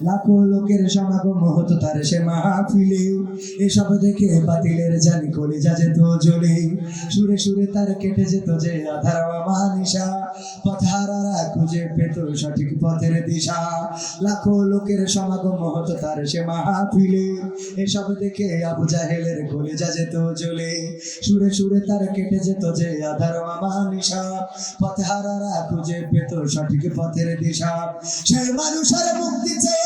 লাখো লোকের সমাগম হতো তার সে মাহফিলে। এসব দেখে বাতিলের জানি কলিজা যেত জ্বলে। সুরে সুরে তার কেটে যেত যে আধার মানিসা পথহারারা খুঁজে পেত সঠিক পথের দিশা। লাখো লোকের সমাগম হতো তার সে মাহফিলে। এসব দেখে আবু জাহেলের কলিজা যেত জ্বলে। সুরে সুরে তার কেটে যেত যে আধার মানিসা পথহারারা খুঁজে পেত সঠিক পথের দিশা। সেই মানুষের মুক্তি চেয়ে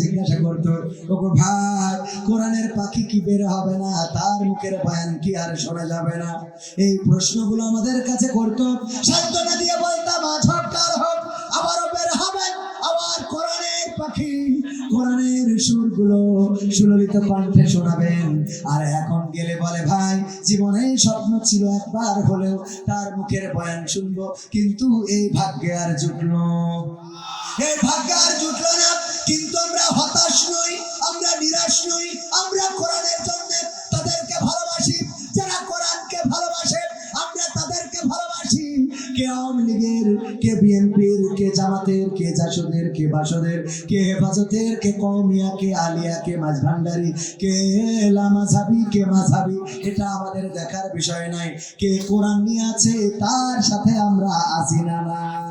জিজ্ঞাসা করতো, ওগো ভাই, কোরআনের পাখি কি বের হবে না? তার মুখের বয়ান কি আর শোনা যাবে না? এই প্রশ্নগুলো আমাদের কাছে করতো। সান্ত্বনা দিয়ে বলতাম হোক হোক, আবারও বের হবে। আবার কোরআনের পাখি, কোরআনের সুরগুলো সুললিত কণ্ঠে শোনাবেন। আর এখন গেলে বলে, ভাই, জীবনে স্বপ্ন ছিল একবার হলেও তার মুখের বয়ান শুনব, কিন্তু এই ভাগ্যে আর জুটলো। এই ভাগ্যে আর জুটলো না। কিন্তু আমরা হতাশ নই, আমরা নিরাশ নই, আমরা কোরআনের জন্য তাদেরকে ভালোবাসি। যারা কোরআনকে ভালোবাসে, আমরা তাদেরকে ভালোবাসি। কে আওয়ামী লীগের, কে বিএনপির, কে জামাতের, কে জাসদের, কে বাসদের, কে হেফাজতের, কে কৌমিয়া কে আলিয়া, কে মাঝ ভান্ডারি কে লামাঝাবি, কে মাঝাবি, এটা আমাদের দেখার বিষয় নাই। কে কোরআন নিয়ে আছে, তার সাথে আমরা আসি না না।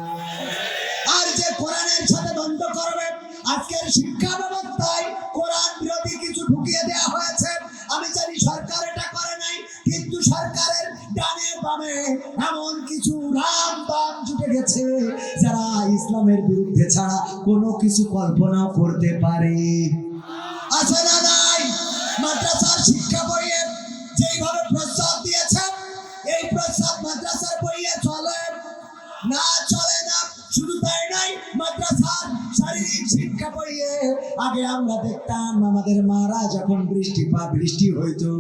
আজকের শিক্ষা ব্যবস্থায় কোরআন বিরোধী কিছু ঢুকিয়ে দেওয়া হয়েছে। আমি জানি সরকার এটা করে নাই, কিন্তু সরকারের ডানে বামে এমন কিছু রাম বাম জুটে গেছে, যারা ইসলামের বিরুদ্ধে ছাড়া কোনো কিছু কল্পনাও করতে পারে। আছে না নাই? মাদ্রাসার শিক্ষা বইয়ে যেইভাবে প্রস্তাব দিয়েছেন এই প্রস্তাব মাদ্রাসার বইয়ে চলে না চলে শারীরিক শিক্ষা আগে আমরা দেখতাম আমাদের মারা যখন বৃষ্টি পা বৃষ্টি হইতো,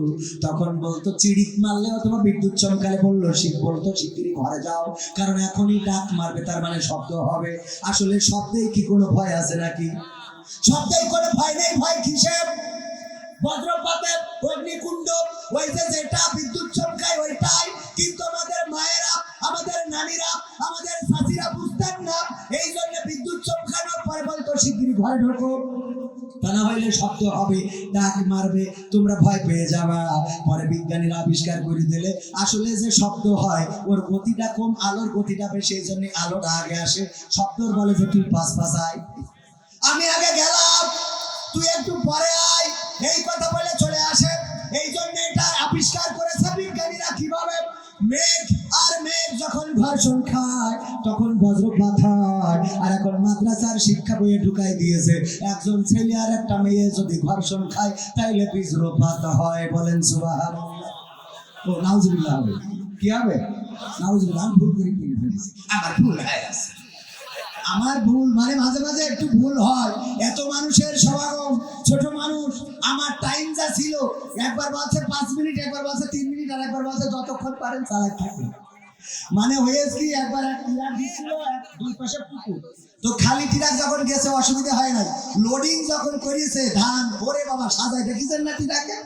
তখন বলতো, চিড়িক মারলে অথবা বিদ্যুৎ চমকালে বলল, শিখ বলতো, শিগগিরই ঘরে যাও। কারণ এখনই ডাক মারবে, তার মানে শব্দ হবে। আসলে শব্দেই কি কোনো ভয় আছে নাকি? শব্দেই কোনো ভয় নেই, ভয় কিসের? বজ্রপাতে অগ্নিকুণ্ড, ওই যে যেটা শব্দ হবে। ডাক মারবে, তোমরা ভয় পেয়ে যাবা। পরে বিজ্ঞানীরা আবিষ্কার করে দিলে, আসলে যে শব্দ হয়, ওর গতিটা কম, আলোর গতিটা বেশি, এই জন্য আলোটা আগে আসে। শব্দর বলে যে, তুই পাশ পাশ আয়। আমি আগে গেলাম, তুই একটু পরে আয়। এই কথা বলে চলে আসে। এই জন্য এটা আবিষ্কার করেছে বিজ্ঞানীরা কীভাবে? মেঘ আর মেঘ যখন ঘর্ষণ খায়, তখন আর এখন মাদ্রাসার শিক্ষা বইয়ে ঢুকাই দিয়েছে। একজন ছেলে আর একটা মেয়ে যদি ঘর্ষণ খায়, তাইলে হয় বলেন সুবাহ ও হবে। কি হবে? ভুল করে কিনে আমার ভুল হয়ে গেছে। আমার ভুল মানে মাঝে মাঝে একটু ভুল হয়। এত মানুষের সমাগম, ছোট মানুষ, আমার টাইম যা ছিল, একবার বলছে পাঁচ মিনিট, একবার বলছে তিন মিনিট, আর একবার বলছে যতক্ষণ পারেন চালাই থাকে মানে হয়েছে কি, একবার এক টিরাক দিচ্ছিল দুই পাশে পুকুর। তো খালি টিরাক যখন গেছে, অসুবিধা হয় নাই। লোডিং যখন করিয়েছে, ধান ভরে বাবা সাজায়, দেখেছেন না টিরাকে?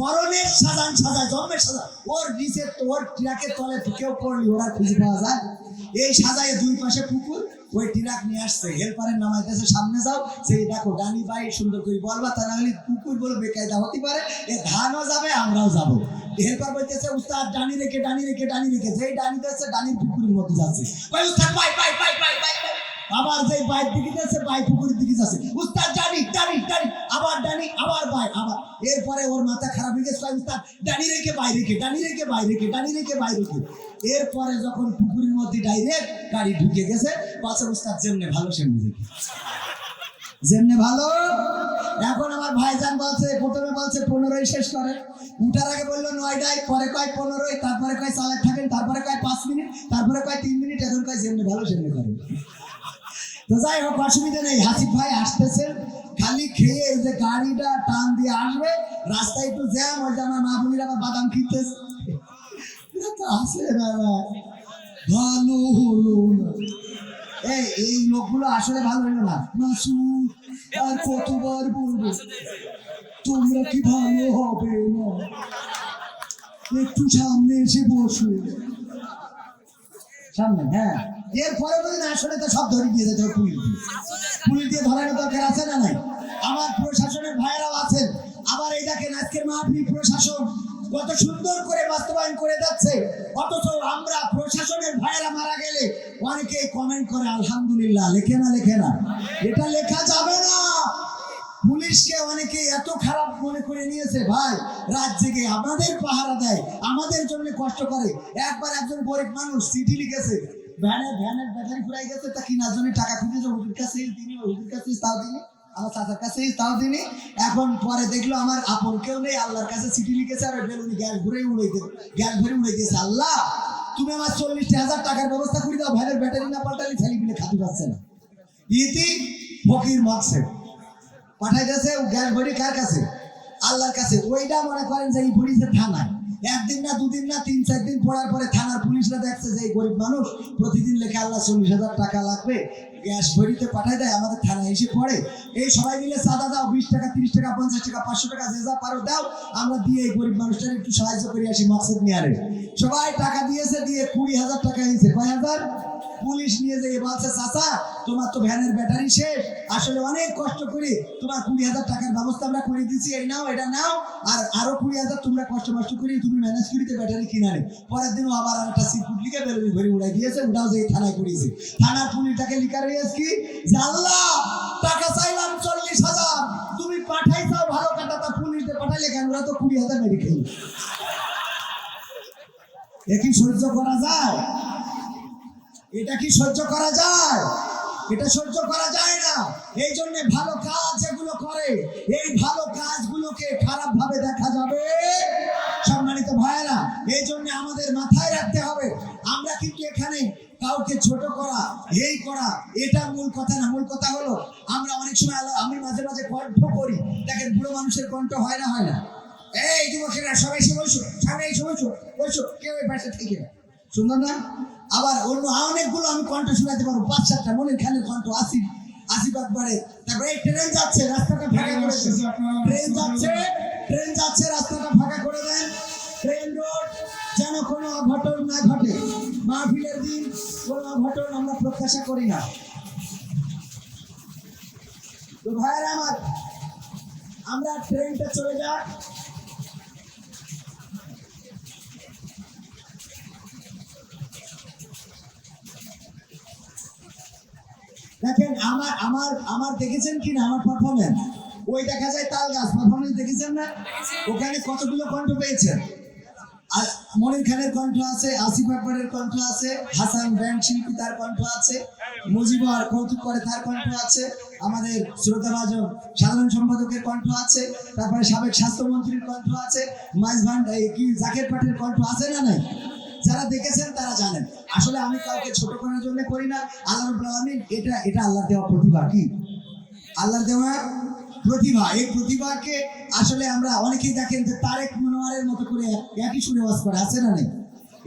মরণের সাজান সাজায়, জন্মের সাজা ওর নিচে, ওর টিরাকের তলে কেউ পড়লি ওরা খুঁজে পাওয়া যায়। এই সাজায় দুই পাশে পুকুর ওই টিরাক নিয়ে আসছে, হেল্পারের নামাইতেছে সামনে যাও। সেই দেখো ডানি ভাই সুন্দর করে বলবা তা না হলে কুকুর বলে বেকায়দা হতে পারে, এ ধানও যাবে, আমরাও যাব। হেল্পার বলতেছে, উস্তাদ, ডানি রেখে ডানি রেখে ডানি রেখে। যেই ডানি দিচ্ছে ডানির পুকুরের মধ্যে যাচ্ছে। ভাই উস্তাদ ভাই ভাই ভাই ভাই ভাই। আবার যেই বাইর দিকে যাচ্ছে, বাই পুকুরের দিকে যাচ্ছে। উস্তাদ ডানি ডানি ডানি, আবার ডানি, আবার বাই, আবার। এরপরে ওর মাথা খারাপ হয়ে গেছে, উস্তাদ, ডানি রেখে, বাই রেখে, ডানি রেখে, বাই রেখে, ডানি রেখে, বাই রেখে। এরপরে যখন পুকুরের মধ্যে ডাইরেক্ট গাড়ি ঢুকে গেছে পাশে উস্তাদ যেমনে ভালো, সেমনি রেখে যেমনে ভালো? এখন আমার ভাইজান বলছে, প্রথমে বলছে, পনেরোই শেষ করে। উঠার আগে বলল নয়টায় পরে কয় পনেরোই, তারপরে কয় চালাক থাকেন, তারপরে কয় পাঁচ মিনিট, তারপরে কয় তিন মিনিট, এখন কয় যেমনি ভালো, সেমনি করেন তো যাই হোক, অসুবিধা নেই। হাসিফ ভাই আসতেছেন খালি খেয়ে যে গাড়িটা টান দিয়ে আসবে, রাস্তায় একটু জ্যাম, ওই যে আমার মা বোনিরা আবার বাদাম কিনতেছে আসে না ভালো হলো এই এই লোকগুলো আসলে ভালো হলো না। মাসুদ, আর কতবার বলব, তোমরা কি ভালো হবে না? একটু সামনে এসে বসো। সামনে হ্যাঁ। এরপরে যদি না আসলে তো সব ধরে দিয়ে যেতে পুলিশ। পুলিশ দিয়ে ধরানোর দরকার আছে না নাই? আমার প্রশাসনের ভাইয়েরাও আছেন। আবার এই দেখেন, আজকের মাহফিল প্রশাসন কত সুন্দর করে বাস্তবায়ন করে যাচ্ছে। অথচ আমরা প্রশাসনের ভাইয়েরা মারা গেলে অনেকে কমেন্ট করে, আলহামদুলিল্লাহ, লেখে না লেখে না। এটা লেখা যাবে না। পুলিশকে অনেকে এত খারাপ মনে করে নিয়েছে, ভাই, রাত জেগে আমাদের পাহারা দেয়, আমাদের জন্য কষ্ট করে। একবার একজন গরিব মানুষ চিঠি লিখেছে ভ্যানে, ভ্যানের ব্যাটারি গেছে, তা টাকা কাছে তাও তাও এখন পরে দেখল আমার আপন কেউ নেই, আল্লাহর কাছে চিঠি লিখেছে আর বেলুনি গ্যাস ঘুরে উড়ে গ্যাস ঘুরে উড়ে আল্লাহ, তুমি আমার চল্লিশটি হাজার টাকার ব্যবস্থা করে দাও, ভ্যানের ব্যাটারি না পাল্টালি ছেলে মিলে খাতে পারছে না। ইতি ফকির মকসে পাঠাইতেছে গ্যাস ভরি কার কাছে? আল্লাহর কাছে। ওইটা মনে করেন যে এই পুলিশের থানায়। একদিন না, দুদিন না, তিন, চার দিন পড়ার পরে থানার পুলিশরা দেখছে যে এই গরিব মানুষ প্রতিদিন লেখে আল্লাহ চল্লিশ হাজার টাকা লাগবে, গ্যাস ভরিতে পাঠায় দেয়, আমাদের থানায় এসে পড়ে। এই সবাই মিলে চাঁদা দাও, বিশ টাকা, তিরিশ টাকা, পঞ্চাশ টাকা, পাঁচশো টাকা, যে যা পারো দাও, আমরা দিয়ে এই গরিব মানুষটার একটু সাহায্য করে, আসি মাকসেদ নিয়ে সবাই টাকা দিয়েছে, দিয়ে কুড়ি হাজার টাকা এনেছে। কয় হাজার? পুলিশ নিয়ে যেয়ে বলছে, চাচা, তোমার তো ভ্যানের ব্যাটারি শেষ। আসলে অনেক কষ্ট করে তোমার কুড়ি হাজার টাকার ব্যবস্থা আমরা করে দিচ্ছি এই নাও, এটা নাও। আর আরও কুড়ি হাজার তোমরা কষ্ট মষ্ট করে তুমি ম্যানেজ করিতে ব্যাটারি কিনারে পরের দিনও আবার একটা সিট লিখে বেরোনি ঘরে উড়াই দিয়েছে ওটাও যে থানায় করিয়েছে। থানার পুলিশটাকে লিখা রয়েছে কি, যে আল্লাহ, টাকা চাইলাম চল্লিশ হাজার। তুমি পাঠাইছাও ভালো কাটা তা পুলিশদের পাঠাইলে কেন? ওরা তো কুড়ি হাজার মেরে খেয়ে এ কি সহ্য করা যায়? এটা কি সহ্য করা যায়? এটা সহ্য করা যায় না। এই জন্য ভালো কাজ যেগুলো করে, এই ভালো কাজগুলোকে খারাপ ভাবে দেখা যাবে। সম্মানিত ভাইয়েরা, এই জন্য আমাদের মাথায় রাখতে হবে, আমরা কিন্তু এখানে কাউকে ছোট করা এই করা, এটা মূল কথা না। মূল কথা হলো, আমরা অনেক সময় আমি মাঝে মাঝে কণ্ঠ করি, দেখেন বুড়ো মানুষের কণ্ঠ হয় না হয় না। এই যুবকেরা, সবাই এসে বসো সামনে এসে বসো বসো, কেউ এই পাশে থেকে না। সুন্দর না? আবার অন্য অনেকগুলো আমি কণ্ঠ শোনাতে পারব। পাঁচ সাতটা মনের খানের কণ্ঠ আসি আসিফ আকবরে তারপরে এই ট্রেন যাচ্ছে রাস্তাটা ফাঁকা করে ট্রেন যাচ্ছে ট্রেন যাচ্ছে রাস্তাটা ফাঁকা করে দেন। ট্রেন রোড যেন কোনো অঘটন না ঘটে। মাহফিলের দিন কোনো অঘটন আমরা প্রত্যাশা করি না। তো ভাইয়েরা আমার আমরা ট্রেনটা চলে যাক। দেখেন আমার আমার আমার দেখেছেন কি না? আমার পারফরমেন্স ওই দেখা যায় তাল গাছ পারফরমেন্স দেখেছেন না? ওখানে কতগুলো কণ্ঠ পেয়েছেন? মনির খানের কণ্ঠ আছে আসিফ আকবরের কণ্ঠ আছে হাসান ব্যান্ড শিল্পী তার কণ্ঠ আছে মুজিবর কৌতুক করে তার কণ্ঠ আছে আমাদের শ্রোতা ভাজন সাধারণ সম্পাদকের কণ্ঠ আছে তারপরে সাবেক স্বাস্থ্যমন্ত্রীর কণ্ঠ আছে মাইজ ভান এই কি জাকের পাটের কণ্ঠ আছে না নাই? যারা দেখেছেন তারা জানেন। আসলে আমি কাউকে ছোট করার জন্য করি না। আল্লাহ এটা এটা আল্লাহ দেওয়া প্রতিভা কি? আল্লাহর দেওয়া প্রতিভা। এই প্রতিভাকে আসলে আমরা অনেকেই দেখেন যে তারেক মনোয়ারের মতো করে একই সুরে ওয়াজ করে। আছে না নেই?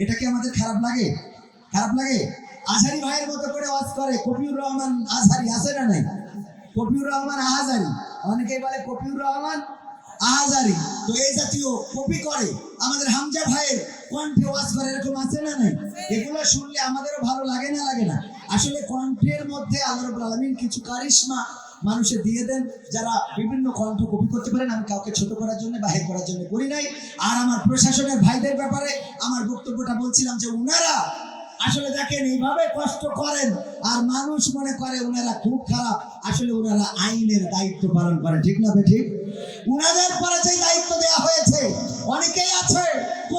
এটা কি আমাদের খারাপ লাগে? খারাপ লাগে? আজহারি ভাইয়ের মতো করে ওয়াজ করে। কপিউর রহমান আজহারি আছে না নাই? কপিউর রহমান আহাজারি অনেকেই বলে কপিউর রহমান আহাজারি তো এই জাতীয় কপি করে আমাদের হামজা ভাইয়ের কণ্ঠে ওয়াজ করে এরকম আছে না নাই? এগুলো শুনলে আমাদেরও ভালো লাগে না লাগে না? আসলে কণ্ঠের মধ্যে আল্লাহ আলামিন কিছু কারিশমা মানুষে দিয়ে দেন যারা বিভিন্ন কণ্ঠ কপি করতে পারেন। আমি কাউকে ছোট করার জন্য বাহির করার জন্য করি নাই। আর আমার প্রশাসনের ভাইদের ব্যাপারে আমার বক্তব্যটা বলছিলাম যে উনারা আসলে দেখেন এইভাবে কষ্ট করেন আর মানুষ মনে করে ওনারা খুব খারাপ। আসলে ওনারা আইনের দায়িত্ব পালন করে। ঠিক না ঠিক উনাদের পরে যে দায়িত্ব দেওয়া হয়েছে অনেকেই আছে